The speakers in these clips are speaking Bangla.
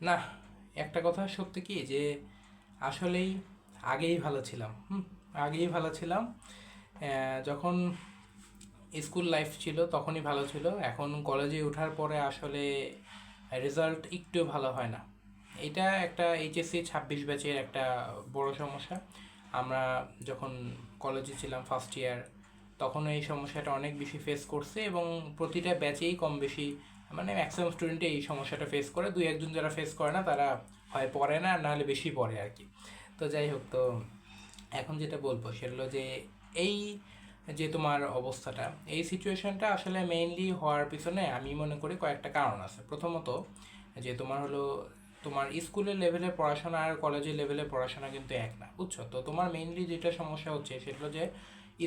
না, একটা কথা সত্যি কি যে আসলেই আগেই ভালো ছিলাম, হুম, আগেই ভালো ছিলাম। যখন স্কুল লাইফ ছিল তখনই ভালো ছিল, এখন কলেজে ওঠার পরে আসলে রেজাল্ট একটু ভালো হয় না। এটা একটা এইচএসসি ছাব্বিশ ব্যাচের একটা বড় সমস্যা। আমরা যখন কলেজে ছিলাম ফার্স্ট ইয়ার তখন এই সমস্যাটা অনেক বেশি ফেস করছে এবং প্রতিটা ব্যাচেই কম বেশি মানে ম্যাক্সিমাম স্টুডেন্টে এই সমস্যাটা ফেস করে। দুই একজন যারা ফেস করে না, তারা হয় পড়ে না নাহলে বেশি পড়ে আর কি। তো যাই হোক, তো এখন যেটা বলব সেটা হলো যে, এই যে তোমার অবস্থাটা, এই সিচুয়েশনটা আসলে মেইনলি হওয়ার পিছনে আমি মনে করি কয়েকটা কারণ আছে। প্রথমত, যে তোমার হলো, তোমার স্কুলের লেভেলে পড়াশোনা আর কলেজের লেভেলে পড়াশোনা কিন্তু এক না, বুঝছ? তো তোমার মেইনলি যেটা সমস্যা হচ্ছে সেটা যে,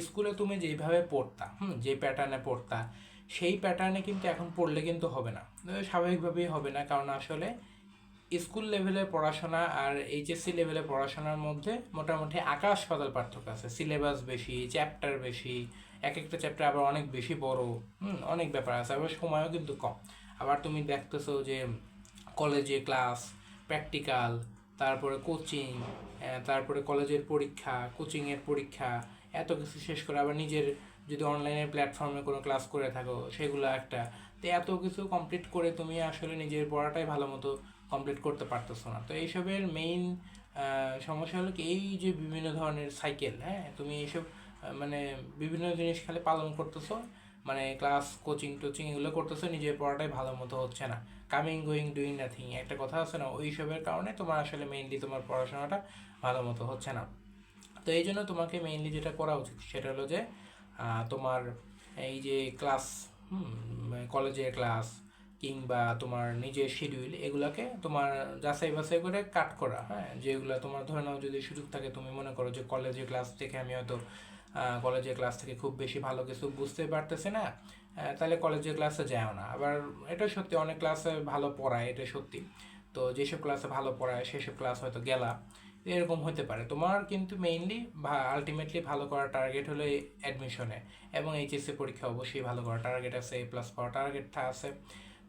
স্কুলে তুমি যেভাবে পড়তা, হুম, যে প্যাটার্নে পড়তা সেই প্যাটার্নে কিন্তু এখন পড়লে কিন্তু হবে না। স্বাভাবিকভাবেই হবে না, কারণ আসলে স্কুল লেভেলের পড়াশোনা আর এইচএসসি লেভেলের পড়াশোনার মধ্যে মোটামুটি আকাশ পাতাল পার্থক্য আছে। সিলেবাস বেশি চ্যাপ্টার বেশি, এক একটা চ্যাপ্টার আবার অনেক বেশি বড়, হুম, অনেক ব্যাপার আছে, আবার সময়ও কিন্তু কম। আবার তুমি দেখতেছো যে কলেজে ক্লাস প্র্যাকটিক্যাল তারপরে কোচিং তারপরে কলেজের পরীক্ষা কোচিংয়ের পরীক্ষা, এত কিছু শেষ করে আবার নিজের যদি অনলাইনের প্ল্যাটফর্মে কোনো ক্লাস করে থাকো, সেগুলো একটা। তো এত কিছু কমপ্লিট করে তুমি আসলে নিজের পড়াটাই ভালো মতো কমপ্লিট করতে পারতেছো না। তো এইসবের মেইন সমস্যা হলো কি, এই যে বিভিন্ন ধরনের সাইকেল হ্যাঁ? তুমি এইসব মানে বিভিন্ন জিনিস খালি পালন করতেছো মানে ক্লাস কোচিং টোচিং এগুলো করতেছো, নিজের পড়াটাই ভালো মতো হচ্ছে না। কামিং গোয়িং ডুইং নাথিং একটা কথা আছে না ওইসবের কারণে তোমার আসলে মেইনলি তোমার পড়াশোনাটা ভালো মতো হচ্ছে না। তো এই জন্য তোমাকে মেইনলি যেটা করা উচিত সেটা হলো যে তোমার এই যে ক্লাস কলেজের ক্লাস কিংবা তোমার নিজের শিডিউল এগুলাকে তোমার যাচাই বাছাই করে কাট করা হ্যাঁ? যেগুলো তোমার ধরে নাও যদি সুযোগ থাকে, তুমি মনে করো যে কলেজের ক্লাস থেকে আমি হয়তো কলেজের ক্লাস থেকে খুব বেশি ভালো কিছু বুঝতে পারতেছে না তাহলে কলেজের ক্লাসে যাও না। আবার এটা সত্যি, অনেক ক্লাসে ভালো পড়ায়, এটা সত্যি। তো যেসব ক্লাসে ভালো পড়ায়, সেসব ক্লাস হয়তো গেলা। এরকম হতে পারে। তোমার কিন্তু মেইনলি আলটিমেটলি ভালো করার টার্গেট হলো অ্যাডমিশনে এবং এইচএসসি পরীক্ষা অবশ্যই ভালো করার টার্গেট আছে এ প্লাস পাওয়ার টার্গেটটা আছে।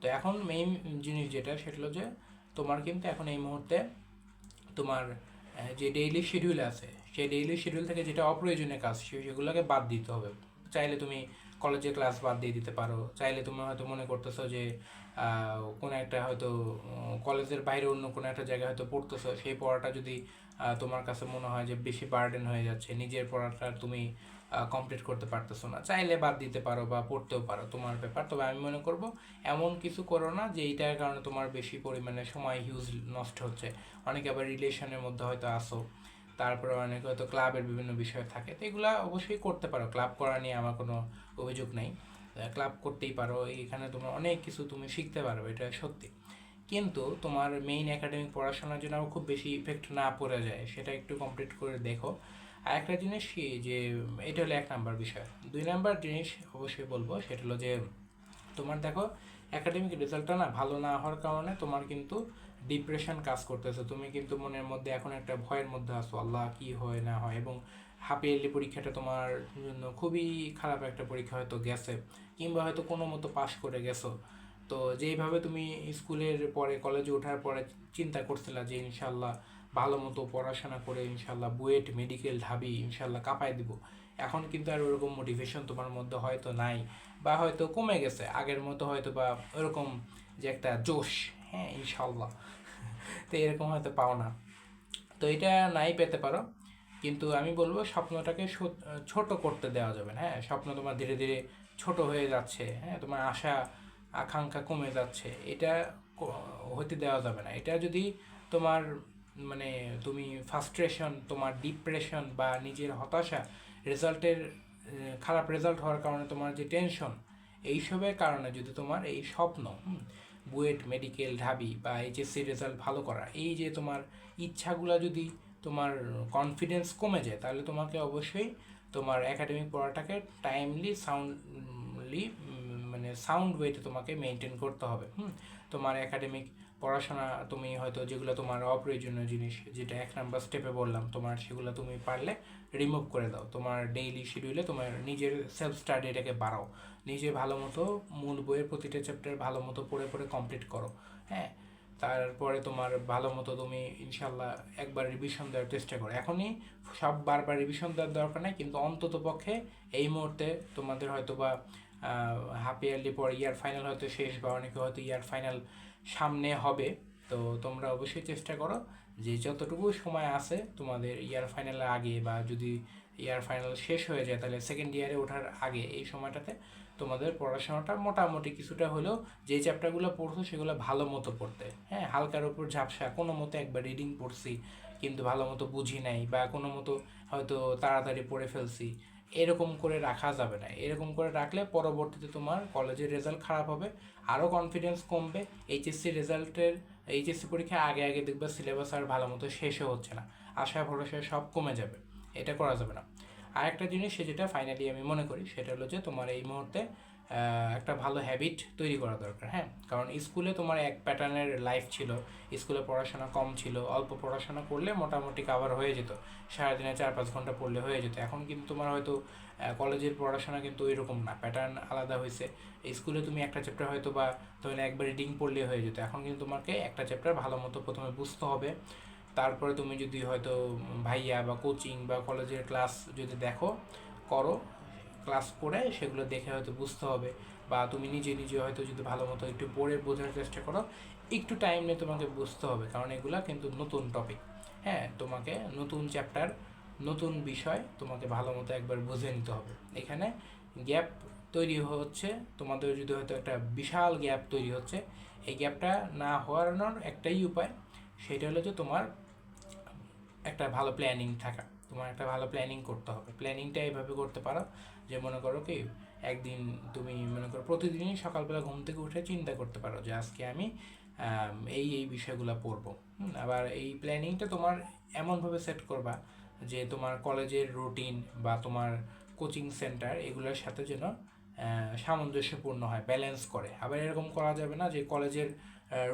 তো এখন মেইন জিনিস যেটা, সেটা হলো যে তোমার কিন্তু এখন এই মুহূর্তে তোমার যে ডেইলি শিডিউল আছে, সেই ডেইলি শিডিউল থেকে যেটা অপ্রয়োজনীয় কাজ সেগুলোকে বাদ দিতে হবে। চাইলে তুমি কলেজে ক্লাস বাদ দিয়ে দিতে পারো, চাইলে তুমি হয়তো মনে করতেছো যে কোনো একটা হয়তো কলেজের বাইরে অন্য কোনো একটা জায়গায় হয়তো পড়তেছো, সেই পড়াটা যদি তোমার কাছে মনে হয় যে বেশি বার্ডেন হয়ে যাচ্ছে, নিজের পড়াটা তুমি কমপ্লিট করতে পারতেছো না। চাইলে বাদ দিতে পারো বা পড়তেও পারো, তোমার ব্যাপার। তবে আমি মনে করব, এমন কিছু করো না যে এইটার কারণে তোমার বেশি পরিমাণে সময় হিউজ নষ্ট হচ্ছে। অনেকে আবার রিলেশনের মধ্যে হয়তো আসো, তারপরে অনেকে হয়তো ক্লাবের বিভিন্ন বিষয় থাকে। তো এগুলা অবশ্যই করতে পারো। ক্লাব করা নিয়ে আমার কোনো অভিযোগ নেই। ক্লাব করতেই পারো, এখানে তোমার অনেক কিছু তুমি শিখতে পারো, এটা সত্যি। কিন্তু তোমার মেইন একাডেমিক পড়াশোনার জন্য খুব বেশি ইফেক্ট না পড়ে যায়, সেটা একটু কমপ্লিট করে দেখো। আর একটা জিনিস কি, যে এটা হলো এক নাম্বার বিষয়। দুই নাম্বার জিনিস অবশ্যই বলব, সেটা হলো যে, তোমার দেখো একাডেমিক রেজাল্টটা না ভালো না হওয়ার কারণে তোমার কিন্তু ডিপ্রেশন কাজ করতেছে। তুমি কিন্তু মনের মধ্যে এখন একটা ভয়ের মধ্যে আছো, আল্লাহ কি হয় না হয়, এবং হাফ ইয়ারলি পরীক্ষাটা তোমার জন্য খুবই খারাপ একটা পরীক্ষা হয়তো গেছে, কিংবা হয়তো কোনো মতো পাশ করে গেছো। তো যেইভাবে তুমি স্কুলের পরে কলেজে ওঠার পরে চিন্তা করছিলা যে ইনশাল্লাহ ভালো মতো পড়াশোনা করে ইনশাল্লাহ বুয়েট, মেডিকেল, ঢাবি ইনশাল্লাহ কাঁপায় দিব। এখন কিন্তু আর ওরকম মোটিভেশন তোমার মধ্যে হয়তো নাই বা হয়তো কমে গেছে। আগের মতো হয়তো বা ওরকম যে একটা জোশ হ্যাঁ ইনশাল্লাহ। তো এরকম হয়তো পাও না। তো এটা নাই পেতে পারো। কিন্তু আমি বলব স্বপ্নটাকে ছোট করতে দেওয়া যাবে না হ্যাঁ। স্বপ্ন তোমার ধীরে ধীরে ছোট হয়ে যাচ্ছে হ্যাঁ। তোমার আশা আকাঙ্ক্ষা কমে যাচ্ছে, এটা হতে দেওয়া যাবে না। এটা যদি তোমার মানে তুমি ফ্রাস্ট্রেশন তোমার ডিপ্রেশন বা নিজের হতাশা রেজাল্টের খারাপ রেজাল্ট হওয়ার কারণে তোমার যে টেনশন এইসবের কারণে যদি তোমার এই স্বপ্ন বুয়েট মেডিকেল ঢাবি বা এইচএসসি রেজাল্ট ভালো করা, এই যে তোমার ইচ্ছাগুলো যদি তোমার কনফিডেন্স কমে যায়, তাহলে তোমাকে অবশ্যই তোমার একাডেমিক পড়াটাকে টাইমলি সাউন্ডলি মানে সাউন্ড ওয়েতে তোমাকে মেনটেন করতে হবে, হুম? তোমার একাডেমিক পড়াশোনা তুমি হয়তো যেগুলো তোমার অপ্রয়োজনীয় জিনিস, যেটা এক নাম্বার স্টেপে বললাম, তোমার সেগুলো তুমি পারলে রিমুভ করে দাও। তোমার ডেইলি শিডিউলে তোমার নিজের সেলফ স্টাডিটাকে বাড়াও। নিজে ভালো মতো মূল বইয়ের প্রতিটা চ্যাপ্টার ভালো মতো পড়ে পড়ে কমপ্লিট করো হ্যাঁ? তারপরে তোমার ভালো মতো তুমি ইনশাল্লাহ একবার রিভিশন দেওয়ার চেষ্টা করো। এখনই সব বারবার রিভিশন দেওয়ার দরকার নেই, কিন্তু অন্তত পক্ষে এই মুহূর্তে তোমাদের হয়তো বা হাফ ইয়ারলি পর ইয়ার ফাইনাল হয়তো শেষ বা অনেকে হয়তো ইয়ার ফাইনাল সামনে হবে। তো তোমরা অবশ্যই চেষ্টা করো যে যতটুকু সময় আছে তোমাদের ইয়ার ফাইনালের আগে বা যদি ইয়ার ফাইনাল শেষ হয়ে যায় তাহলে সেকেন্ড ইয়ারে ওঠার আগে এই সময়টাতে তোমাদের পড়াশোনাটা মোটামুটি কিছুটা হলেও যে চ্যাপ্টারগুলো পড়ছো সেগুলো ভালো মতো পড়তে হ্যাঁ হালকার উপর ঝাপসা, কোনো মতো একবার রিডিং পড়ছি কিন্তু ভালো মতো বুঝি নাই বা কোনো মতো হয়তো তাড়াতাড়ি পড়ে ফেলছি। এরকম করে রাখা যাবে না। এরকম করে রাখলে পরবর্তীতে তোমার কলেজের রেজাল্ট খারাপ হবে আরও কনফিডেন্স কমবে এইচএসসি রেজাল্টের এইচএসসি পরীক্ষা আগে আগে দেখবে সিলেবাস আর ভালো মতো শেষও হচ্ছে না। আশা, ভরসা সব কমে যাবে, এটা করা যাবে না। আরেকটা জিনিস সে যেটা ফাইনালি আমি মনে করি, সেটা হলো যে তোমার এই মুহূর্তে একটা ভালো হ্যাবিট তৈরি করা দরকার হ্যাঁ? কারণ স্কুলে তোমার এক প্যাটার্নের লাইফ ছিল। স্কুলে পড়াশোনা কম ছিল, অল্প পড়াশোনা করলে মোটামুটি কাভার হয়ে যেত। সারাদিনে চার পাঁচ ঘণ্টা পড়লে হয়ে যেত। এখন কিন্তু তোমার হয়তো কলেজের পড়াশোনা কিন্তু ওই রকম না প্যাটার্ন আলাদা হয়েছে স্কুলে তুমি একটা চ্যাপ্টার হয়তো বা তাহলে একবার রিডিং পড়লে হয়ে যেত। এখন কিন্তু তোমাকে একটা চ্যাপ্টার ভালো মতো প্রথমে বুঝতে হবে। তারপরে তুমি যদি হয়তো ভাইয়া বা কোচিং বা কলেজের ক্লাস যদি দেখো, করো। ক্লাস করে সেগুলো দেখে হয়তো বুঝতে হবে বা তুমি নিজে নিজে হয়তো যদি ভালো মতো একটু পড়ে বোঝার চেষ্টা করো, একটু টাইম নিয়ে তোমাকে বুঝতে হবে। কারণ এগুলো কিন্তু নতুন টপিক হ্যাঁ তোমাকে নতুন চ্যাপ্টার নতুন বিষয় তোমাকে ভালো মতো একবার বুঝে নিতে হবে। এখানে গ্যাপ তৈরি হচ্ছে, তোমাদের যদি হয়তো একটা বিশাল গ্যাপ তৈরি হচ্ছে, এই গ্যাপটা না হওয়ানোর একটাই উপায়, সেটা হলো যে তোমার একটা ভালো প্ল্যানিং থাকা। তোমার একটা ভালো প্ল্যানিং করতে হবে। প্ল্যানিংটা এইভাবে করতে পারো যে, মনে করো কি, একদিন তুমি মনে করো প্রতিদিনই সকালবেলা ঘুম থেকে উঠে চিন্তা করতে পারো যে, আজকে আমি এই এই বিষয়গুলো পড়ব। আবার এই প্ল্যানিংটা তোমার এমনভাবে সেট করবা যে, তোমার কলেজের রুটিন বা তোমার কোচিং সেন্টার এগুলোর সাথে যেন সামঞ্জস্যপূর্ণ হয় ব্যালেন্স করে। আবার এরকম করা যাবে না যে, কলেজের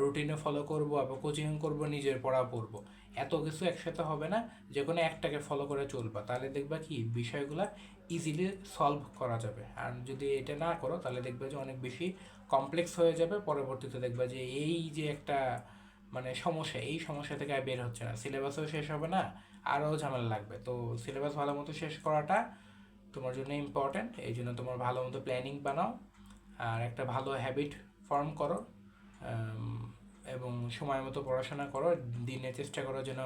রুটিনে ফলো করব, আবার কোচিং করব, নিজের পড়া পড়ব। এত কিছু একসাথে হবে না, যে কোনো একটাকে ফলো করে চলবা। তাহলে দেখবা কি, বিষয়গুলো ইজিলি সলভ করা যাবে। আর যদি এটা না করো, তাহলে দেখবে যে অনেক বেশি কমপ্লেক্স হয়ে যাবে। পরবর্তীতে দেখবা যে এই যে একটা মানে সমস্যা, এই সমস্যা থেকে আর বের হচ্ছে না। সিলেবাসও শেষ হবে না, আরও ঝামেলা লাগবে। তো সিলেবাস ভালো মতো শেষ করাটা তোমার জন্য ইম্পর্ট্যান্ট এই জন্য তোমার ভালো মতো প্ল্যানিং বানাও, আর একটা ভালো হ্যাবিট ফর্ম করো। এবং সময় মতো পড়াশোনা করো, দিনে চেষ্টা করো যেন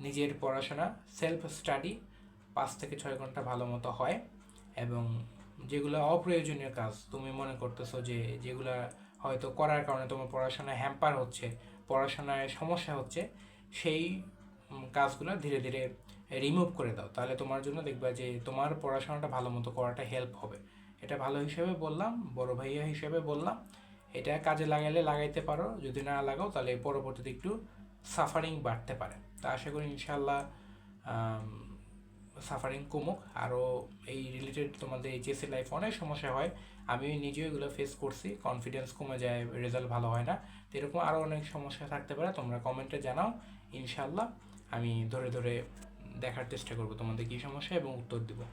নিজের পড়াশোনা সেলফ স্টাডি পাঁচ থেকে ছয় ঘণ্টা ভালো মতো হয়। এবং যেগুলো অপ্রয়োজনীয় কাজ, তুমি মনে করতেছো যে যেগুলো হয়তো করার কারণে তোমার পড়াশোনায় হ্যাম্পার হচ্ছে, পড়াশোনায় সমস্যা হচ্ছে, সেই কাজগুলো ধীরে ধীরে রিমুভ করে দাও। তাহলে তোমার জন্য দেখবা যে তোমার পড়াশোনাটা ভালো মতো করাটা হেল্প হবে। এটা ভালো হিসেবে বললাম, বড় ভাইয়া হিসেবে বললাম। এটা কাজে লাগাইলে লাগাইতে পারো, যদি না লাগাও তাহলে পরবর্তীতে একটু সাফারিং বাড়তে পারে। তা আশা করি ইনশাল্লাহ সাফারিং কমুক। আরও এই রিলেটেড তোমাদের এইচএসসি লাইফ অনেক সমস্যা হয়। আমি নিজেও এগুলো ফেস করছি কনফিডেন্স কমে যায় রেজাল্ট ভালো হয় না। তো এরকম আরও অনেক সমস্যা থাকতে পারে, তোমরা কমেন্টে জানাও। ইনশাল্লাহ আমি ধরে ধরে দেখার চেষ্টা করব তোমাদের কী সমস্যা এবং উত্তর দেবো।